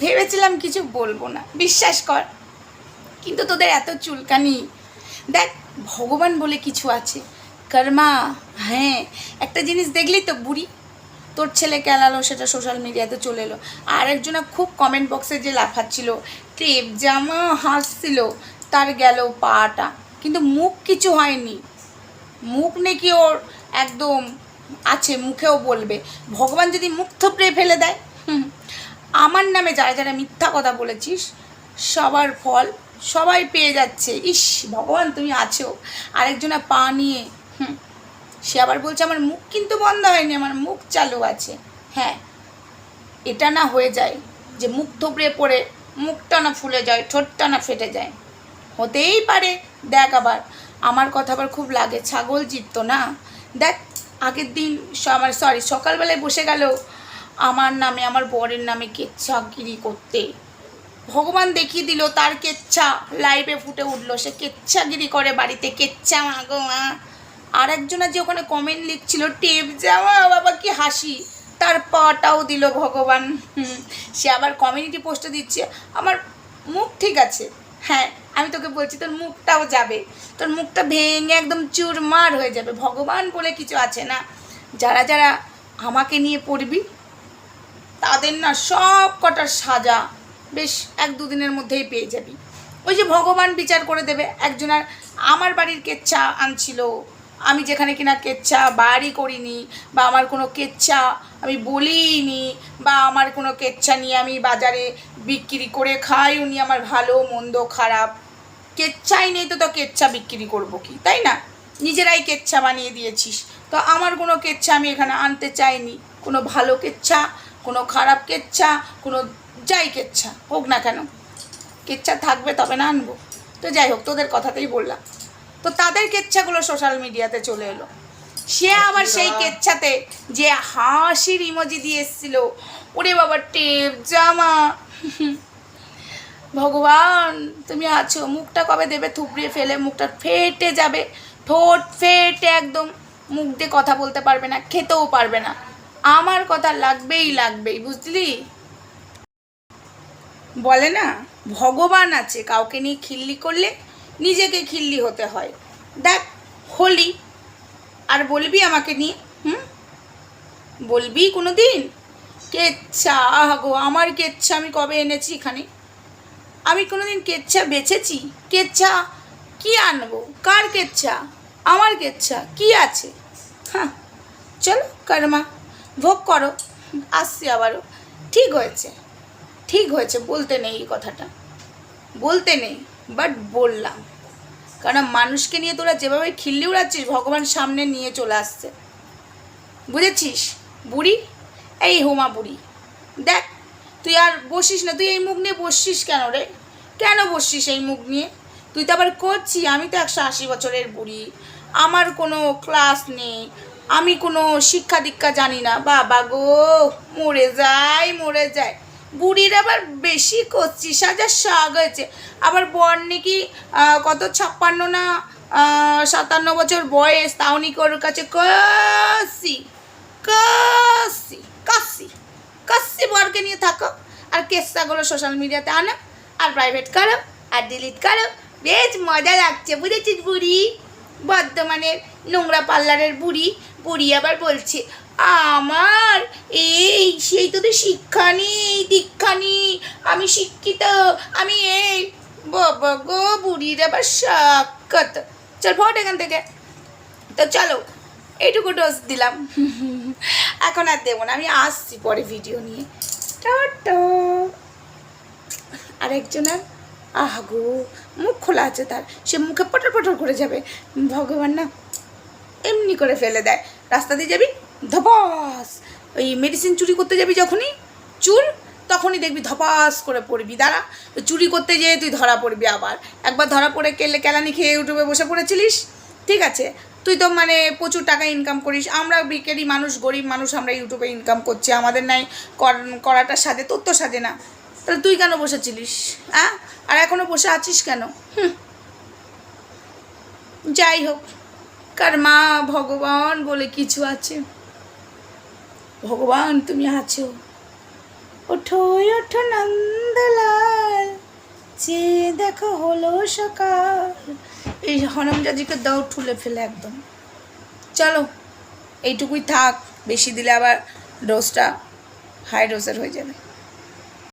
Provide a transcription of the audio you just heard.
ভেবেছিলাম কিছু বলব না। বিশ্বাস কর। কিন্তু তোদের এত চুলকানি। দেখ, ভগবান বলে কিছু আছে। কর্মা হ্যাঁ একটা জিনিস দেখলি তো বুড়ি? তোর ছেলে কেলালো, সেটা সোশ্যাল মিডিয়াতে চলে এলো। আর একজনা খুব কমেন্ট বক্সে যে লাফাচ্ছিল, টেপ জামা হাসছিল, তার গেল পাটা। কিন্তু মুখ কিছু হয়নি। মুখ নাকি ওর একদম আছে, মুখেও বলবে। ভগবান যদি মুখ থপড়ে ফেলে দেয় আমার নামে যারা যারা মিথ্যা কথা বলেছিস সবার ফল সবাই পেয়ে যাচ্ছে। ইস ভগবান তুমি আছো। আরেকজনা পা নিয়ে হুম, সে আবার বলছে আমার মুখ কিন্তু বন্ধ হয়নি আমার মুখ চালু আছে। হ্যাঁ এটা না হয়ে যায় যে মুখ থুবড়ে পড়ে মুখটা না ফুলে যায় ঠোঁটটা না ফেটে যায়। হতেই পারে দেখ আবার। আমার কথা আবার খুব লাগে ছাগল জিততো না। দেখ আগের দিন আমার সরি সকালবেলায় বসে গেল আমার নামে, আমার বরের নামে কেচ্ছাগিরি করতে। ভগবান দেখিয়ে দিল, তার কেচ্ছা লাইভে ফুটে উঠল। সে কেচ্ছাগিরি করে বাড়িতে, কেচ্ছা মাগো মা। আর একজনা যে ওখানে কমেন্ট লিখছিল, টেপ যাওয়া, বাবা কি হাসি? তার পাটাও দিল ভগবান। সে আবার কমিউনিটি পোস্টে দিচ্ছে, আমার মুখ ঠিক আছে। হ্যাঁ আমি তোকে বলছি, তোর মুখটাও যাবে। তোর মুখটা ভেঙে একদম চুরমার হয়ে যাবে। ভগবান বলে কিছু আছে না। যারা যারা আমাকে নিয়ে পড়বি তাদের না সব কটার সাজা বেশ এক দুদিনের মধ্যেই পেয়ে যাবি। ওই যে ভগবান বিচার করে দেবে, একজনের আমার বাড়ির কেচ্ছা আনছিল, আমি যেখানে কিনা কেচ্ছা বাড়ি করিনি, বা আমার কোনো কেচ্ছা আমি বলিনি বা আমার কোনো কেচ্ছা নিয়ে আমি বাজারে বিক্রি করে খাই উনি আমার ভালো, মন্দ, খারাপ। কেচ্ছাই নেই তো তো কেচ্ছা বিক্রি করব কি, তাই না? নিজেরাই কেচ্ছা বানিয়ে দিয়েছিস। তো আমার কোনো কেচ্ছা আমি এখানে আনতে চাইনি, কোনো ভালো কেচ্ছা কোনো খারাপ কেচ্ছা কোনো যাই কেচ্ছা হোক না কেন। কেচ্ছা থাকবে তবে না আনব। তো যাই হোক তোদের কথাতেই বললাম। তো তাদের কেচ্ছাগুলো সোশ্যাল মিডিয়াতে চলে এলো। সে আবার সেই কেচ্ছাতে যে হাসির ইমোজি দিয়ে এসেছিল। ওরে বাবা টেপ জামা। ভগবান তুমি আছো। মুখটা কবে দেবে? থুবড়িয়ে ফেলে। মুখটা ফেটে যাবে। ঠোঁট ফেটে একদম। মুখ দিয়ে কথা বলতে পারবে না খেতেও পারবে না। আমার কথা লাগবেই লাগবেই, বুঝলি? বলে না, ভগবান আছে, কাউকে নিয়ে খিল্লি করলে নিজেকে খিল্লি হতে হয়। দেখ, হোলি। আর বলবি আমাকে নিয়ে, হুম? বলবি কোনো দিন কেচ্ছা আহা গো আমার কেচ্ছা আমি কবে এনেছি এখানে? আমি কোনো দিন কেচ্ছা বেছেছি? কেচ্ছা কি আনব? কার কেচ্ছা? আমার কেচ্ছা? কি আছে? হ্যাঁ চলো, কর্মা। ভোগ করো। আসছি আবারও। ঠিক হয়েছে। ঠিক হয়েছে, বলতে নেই এই কথাটা। বলতে নেই বাট বললাম। কারণ মানুষকে নিয়ে তোরা যেভাবে খিল্লি উড়াচ্ছিস, ভগবান সামনে নিয়ে চলে আসছে। বুঝেছিস? বুড়ি? এই হোমা বুড়ি। দেখ, তুই আর বসিস না, তুই এই মুখ নিয়ে বসছিস কেন রে? কেন বসছিস এই মুখ নিয়ে? তুই তো আবার করছি আমি তো একশো আশি বছরের বুড়ি। আমার কোনো ক্লাস নেই। আমি কোনো শিক্ষা দীক্ষা জানি না। বাবা গো, মরে যায় মরে যায় বুড়ির আবার বেশি করছিস হাজার শাক হয়েছে। আবার বর নাকি কত ছাপ্পান্ন না সাতান্ন বছর বয়স, তাও নাকি ওর কাছে কাশি কাশি কাসি কাশি বরকে নিয়ে থাকো। আর কেসাগুলো সোশ্যাল মিডিয়াতে আনো, আর প্রাইভেট করো, আর ডিলিট করো। বেশ মজা লাগছে, বুঝেছিস বুড়ি? বর্ধমানের নোংরা পার্লারের বুড়ি বুড়ি আবার বলছে, আমার এই, সেই তোদের শিক্ষা নেই, দীক্ষা নেই, আমি শিক্ষিত, আমি এই, বাবা গো, বুড়ির আবার সাক্ষাৎ। চল ফট এখান থেকে। তো চলো, এইটুকু ডোজ দিলাম। এখন আর দেবো না, আমি আসছি পরে ভিডিও নিয়ে। টাটা। আরেকজনের আহা গো মুখ খোলা আছে তার। সে মুখে পটর পটর করে যাবে। ভগবান না এমনি করে ফেলে দেয়। রাস্তা দিয়ে যাবি, ধপাস। ওই মেডিসিন চুরি করতে যাবি যখনই, চুল, তখনই দেখবি ধপাস করে পড়বি। দাঁড়া চুরি করতে যেয়ে তুই ধরা পড়বি আবার। একবার ধরা পড়ে কেলে কেলানি খেয়ে ইউটিউবে বসে পড়েছিলিস? ঠিক আছে, তুই তো মানে প্রচুর টাকা ইনকাম করিস। আমরা বিকেরি মানুষ, গরিব মানুষ আমরা ইউটিউবে ইনকাম করছি। আমাদের নাই কর- করাটা সাজে তোর তো সাজে না। তাহলে তুই কেন বসেছিলিস হ্যাঁ আর এখনও বসে আছিস কেন? হুম। যাই হোক, কার মা ভগবান বলে কিছু আছে? ভগবান তুমি আছো। ওঠো ওঠো নন্দলাল, চেয়ে দেখো হলো সকাল। এই হরমজাজিকে দাও ঠুলে ফেলে একদম। চলো, এইটুকুই থাক, বেশি দিলে আবার ডোজটা হাই ডোজের হয়ে যাবে।